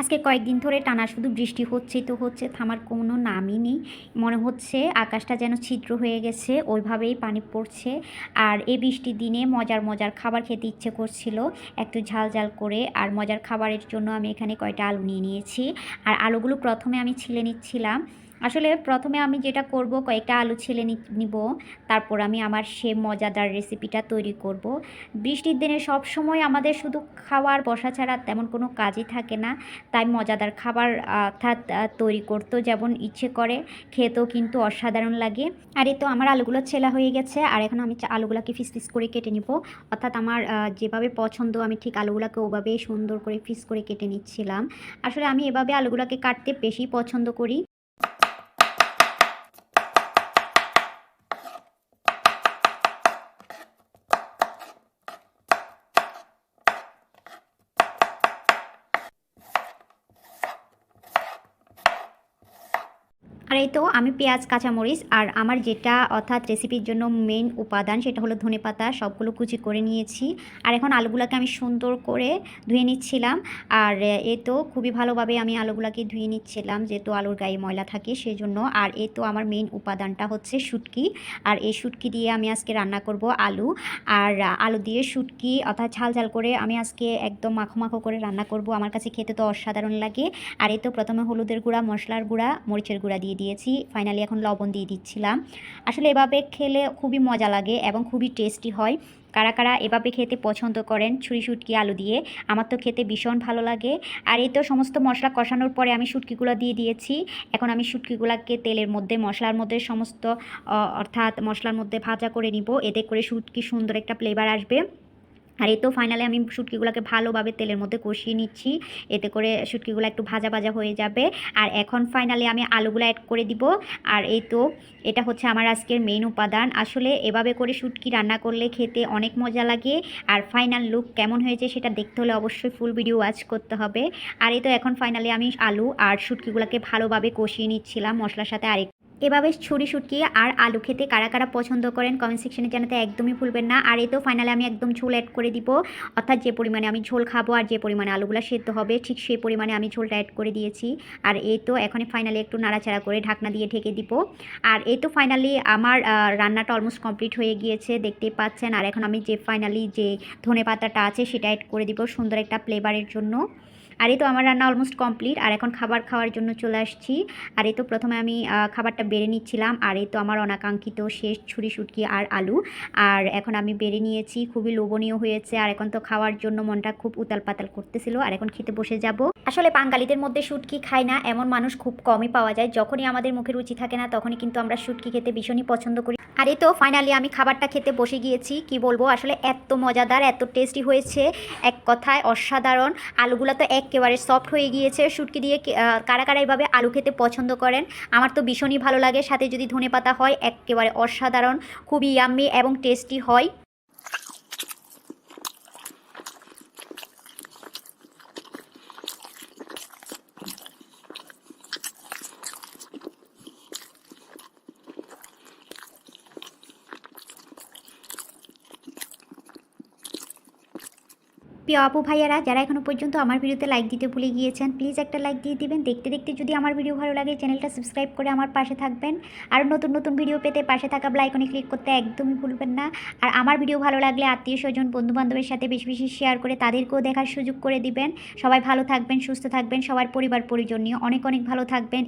আজকে কয়েকদিন ধরে টানা শুধু বৃষ্টি হচ্ছে তো হচ্ছে থামার কোনো নামই নেই। মনে হচ্ছে আকাশটা যেন ছিদ্র হয়ে গেছে, ওইভাবেই পানি পড়ছে। আর এই বৃষ্টির দিনে মজার মজার খাবার খেতে ইচ্ছে করছিল, একটু ঝাল ঝাল করে। আর মজার খাবারের জন্য আমি এখানে কয়টা আলু নিয়ে নিয়েছি। আর আলুগুলো প্রথমে আমি ছিলে নিচ্ছিলাম। আসলে প্রথমে আমি যেটা করব, কয়েকটা আলু ছিলে নিব। তারপর আমি আমার সে মজাদার রেসিপিটা তৈরি করব। বৃষ্টির দিনে সব সময় আমাদের শুধু খাওয়ার বসা ছাড়া তেমন কোনো কাজই থাকে না। তাই মজাদার খাবার অর্থাৎ তৈরি করতেও যেমন ইচ্ছে করে, খেতেও কিন্তু অসাধারণ লাগে। আর এই তো আমার আলুগুলো ছেলা হয়ে গেছে, আর এখন আমি আলুগুলোকে ফিস ফিস করে কেটে নিব। অর্থাৎ আমার যেভাবে পছন্দ আমি ঠিক আলুগুলোকে ওভাবেই সুন্দর করে ফিস করে কেটে নিচ্ছিলাম। আসলে আমি এভাবে আলুগুলোকে কাটতে বেশি পছন্দ করি। আর এই তো আমি পেঁয়াজ, কাঁচামরিচ আর আমার যেটা অর্থাৎ রেসিপির জন্য মেন উপাদান সেটা হলো ধনেপাতা সবগুলো কুচি করে নিয়েছি। আর এখন আলুগুলোকে আমি সুন্দর করে ধুয়ে নিচ্ছিলাম। আর এ তো খুবই ভালোভাবে আমি আলুগুলোকে ধুয়ে নিচ্ছিলাম, যেহেতু আলুর গায়ে ময়লা থাকে সেই জন্য আর এ তো আমার মেন উপাদানটা হচ্ছে শুটকি। আর এই শুটকি দিয়ে আমি আজকে রান্না করব আলু। আর আলু দিয়ে শুটকি অর্থাৎ ঝাল ঝাল করে আমি আজকে একদম মাখো মাখো করে রান্না করব। আমার কাছে খেতে তো অসাধারণ লাগে। আর এ তো প্রথমে হলুদের গুঁড়া, মশলার গুঁড়া, মরিচের গুঁড়া দিয়ে দিয়েছি ফাইনালি এখন লবণ দিয়ে দিচ্ছিলাম। আসলে এভাবে খেলে খুবই মজা লাগে এবং খুবই টেস্টি হয়। কারা কারা এভাবে খেতে পছন্দ করেন ছুরি শুটকি আলু দিয়ে, আমার তো খেতে ভীষণ ভালো লাগে। আর এই তো সমস্ত মশলা কষানোর পরে আমি শুটকিগুলো দিয়ে দিয়েছি। এখন আমি শুটকিগুলোকে তেলের মধ্যে, মশলার মধ্যে সমস্ত অর্থাৎ মশলার মধ্যে ভাজা করে নিব। এতে করে শুটকি সুন্দর একটা ফ্লেভার আসবে। আর এই তো ফাইনালি আমি শুটকিগুলোকে ভালোভাবে তেলের মধ্যে কষিয়ে নিচ্ছি। এতে করে শুটকিগুলো একটু ভাজা ভাজা হয়ে যাবে। আর এখন ফাইনালি আমি আলুগুলো অ্যাড করে দিব। আর এই তো, এটা হচ্ছে আমার আজকের মেইন উপাদান। আসলে এভাবে করে শুটকি রান্না করলে খেতে অনেক মজা লাগে। আর ফাইনাল লুক কেমন হয়েছে সেটা দেখতে হলে অবশ্যই ফুল ভিডিও ওয়াচ করতে হবে। আর এই তো এখন ফাইনালি আমি আলু আর শুটকিগুলোকে ভালোভাবে কষিয়ে নিচ্ছিলাম। মশলার সাথে আরেক এভাবে ছুরি শুটকি আর আলু খেতে কারা কারা পছন্দ করেন কমেন্ট সেকশনে জানাতে একদমই ভুলবেন না। আর তো ফাইনালি আমি একদম ঝোল অ্যাড করে দিব। অর্থাৎ যে পরিমাণে আমি ঝোল খাব আর যে পরিমাণে আলুগুলো সেদ্ধ হবে, ঠিক সেই পরিমাণে আমি ঝোলটা অ্যাড করে দিয়েছি। আর এই তো এখন ফাইনালি একটু নাড়াচাড়া করে ঢাকনা দিয়ে ঢেকে দিব। আর এই তো ফাইনালি আমার রান্নাটা অলমোস্ট কমপ্লিট হয়ে গিয়েছে, দেখতেই পাচ্ছেন। আর এখন আমি যে ফাইনালি যে ধনে পাতাটা আছে সেটা অ্যাড করে দিব সুন্দর একটা ফ্লেভারের জন্য। আর এই তো আমার রান্না অলমোস্ট কমপ্লিট আর এখন খাবার খাওয়ার জন্য চলে আসছি। আর এই তো প্রথমে আমি খাবারটা বেড়ে নিচ্ছিলাম। আর এই তো আমার অনাকাঙ্ক্ষিত শেষ ছুরি শুটকি আর আলু। আর এখন আমি বেড়ে নিয়েছি, খুবই লোভনীয় হয়েছে। আর এখন তো খাওয়ার জন্য মনটা খুব উতাল পাতাল করতেছিল। আর এখন খেতে বসে যাব। আসলে বাঙালিদের মধ্যে শুটকি খায় না, এমন মানুষ খুব কমই পাওয়া যায়। যখনই আমাদের মুখে রুচি থাকে না, তখনই কিন্তু আমরা শুটকি খেতে ভীষণই পছন্দ করি। আর তো ফাইনালি আমি খাবারটা খেতে বসে গিয়েছি, কি বলব? আসলে এত মজাদার এত টেস্টি হয়েছে। এক কথায় অসাধারণ। আলুগুলো তো একেবারে সফট হয়ে গিয়েছে। শুটকি দিয়ে কারা কারা এইভাবে আলু খেতে পছন্দ করেন, আমার তো ভীষণই ভালো লাগে। সাথে যদি ধনে পাতা হয় একেবারে অসাধারণ। খুবই ইয়াম্মি এবং টেস্টি হয়। প্রিয় আপু ভাইয়ারা, যারা এখনও পর্যন্ত আমার ভিডিওতে লাইক দিতে ভুলে গিয়েছেন প্লিজ একটা লাইক দিয়ে দিবেন। দেখতে দেখতে যদি আমার ভিডিও ভালো লাগে চ্যানেলটা সাবস্ক্রাইব করে আমার পাশে থাকবেন। আর নতুন নতুন ভিডিও পেতে পাশে থাকা বেলাইকনে ক্লিক করতে একদমই ভুলবেন না। আর আমার ভিডিও ভালো লাগলে আত্মীয় স্বজন বন্ধু বান্ধবের সাথে বেশি বেশি শেয়ার করে তাদেরকেও দেখার সুযোগ করে দিবেন। সবাই ভালো থাকবেন, সুস্থ থাকবেন, সবার পরিবার পরিজন নিয়ে অনেক অনেক ভালো থাকবেন।